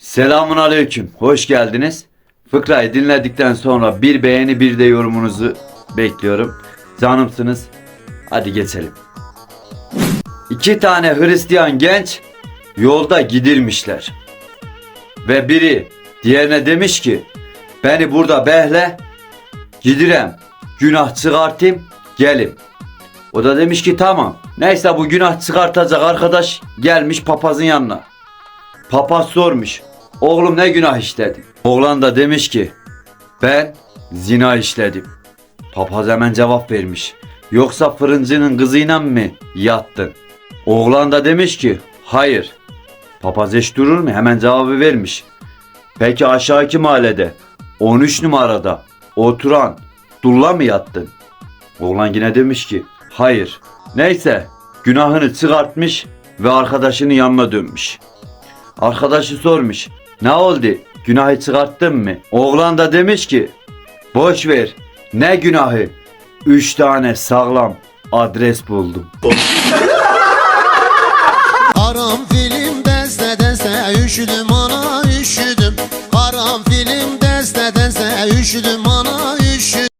Selamun aleyküm. Hoş geldiniz. Fıkrayı dinledikten sonra bir beğeni bir de yorumunuzu bekliyorum. Canımsınız. Hadi geçelim. İki tane Hristiyan genç yolda gidirmişler. Ve biri diğerine demiş ki beni burada behle gidirem günah çıkartayım gelim. O da demiş ki tamam. Neyse bu günah çıkartacak arkadaş gelmiş papazın yanına. Papaz sormuş. Oğlum ne günah işledin? Oğlan da demiş ki ben zina işledim. Papaz hemen cevap vermiş. Yoksa fırıncının kızıyla mı yattın? Oğlan da demiş ki hayır. Papaz eş durur mu? Hemen cevabı vermiş. Peki aşağıki mahallede 13 numarada oturan dulla mı yattın? Oğlan yine demiş ki hayır. Neyse günahını çıkartmış ve arkadaşının yanına dönmüş. Arkadaşı sormuş. Ne oldu? Günahı çıkarttın mı? Oğlan da demiş ki boş ver. Ne günahı? Üç tane sağlam adres buldum. Haram film deste deste üşüdüm ana üşüdüm Haram film deste deste üşüdüm